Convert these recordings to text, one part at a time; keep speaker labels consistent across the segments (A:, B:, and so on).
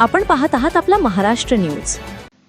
A: आपण पाहत आहात आपला महाराष्ट्र न्यूज.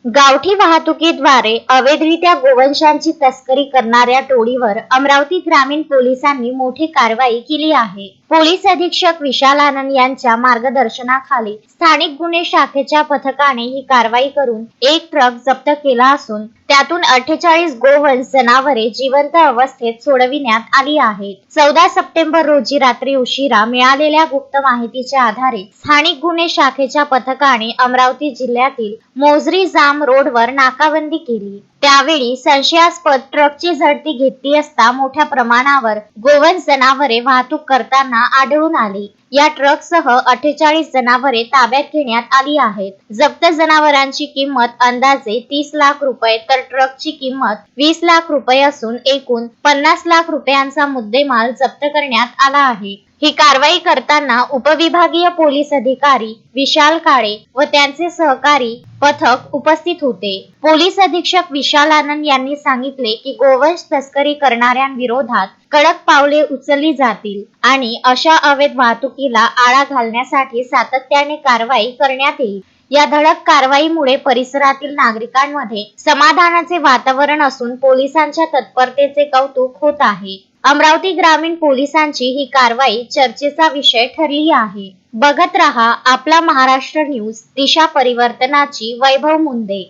B: गावठी वाहतुकीद्वारे अवैधरित्या गोवंशांची तस्करी करणाऱ्या टोळीवर अमरावती ग्रामीण पोलिसांनी मोठी कारवाई केली आहे. पोलीस अधीक्षक विशाल आनंद यांच्या मार्गदर्शनाखाली स्थानिक गुन्हे शाखेच्या पथकाने ही कारवाई करून एक ट्रक जप्त केला असून त्यातून अठ्ठेचाळीस गोवंश जनावरे जिवंत अवस्थेत सोडविण्यात आली आहेत. चौदा सप्टेंबर रोजी रात्री उशिरा मिळालेल्या गुप्त माहितीच्या आधारे स्थानिक गुन्हे शाखेच्या पथकाने अमरावती जिल्ह्यातील मोजरी जाम रोडवर नाकाबंदी केली. त्यावेळी संशयास्पद ट्रकची झडती घेतली असता मोठ्या प्रमाणावर गोवंश जनावरे वाहतूक करताना आढळून आली. या ट्रकसह अठ्ठेचाळीस जनावरे ताब्यात घेण्यात आली आहेत. जप्त जनावरांची किंमत अंदाजे तीस लाख रुपये तर ट्रकची किंमत वीस लाख रुपये असून एकूण पन्नास लाख रुपयांचा मुद्देमाल जप्त करण्यात आला आहे. ही कारवाई करताना उपविभागीय पोलीस अधिकारी विशाल काळे व त्यांचे सहकारी पथक उपस्थित होते. पोलीस अधीक्षक विशाल आनंद यांनी सांगितले की गोवंश तस्करी करणाऱ्यांविरोधात कडक पावले उचलली जातील आणि अशा अवैध वाहतुकीला आळा घालण्यासाठी सातत्याने कारवाई करण्यात येईल. या धडक कारवाईमुळे परिसरातील नागरिकांमध्ये समाधानाचे वातावरण असून पोलिसांच्या तत्परतेचे कौतुक होत आहे. अमरावती ग्रामीण पोलिसांची ही कारवाई चर्चेचा विषय ठरली आहे. बघत रहा आपला महाराष्ट्र न्यूज दिशा परिवर्तनाची वैभव मुंदे.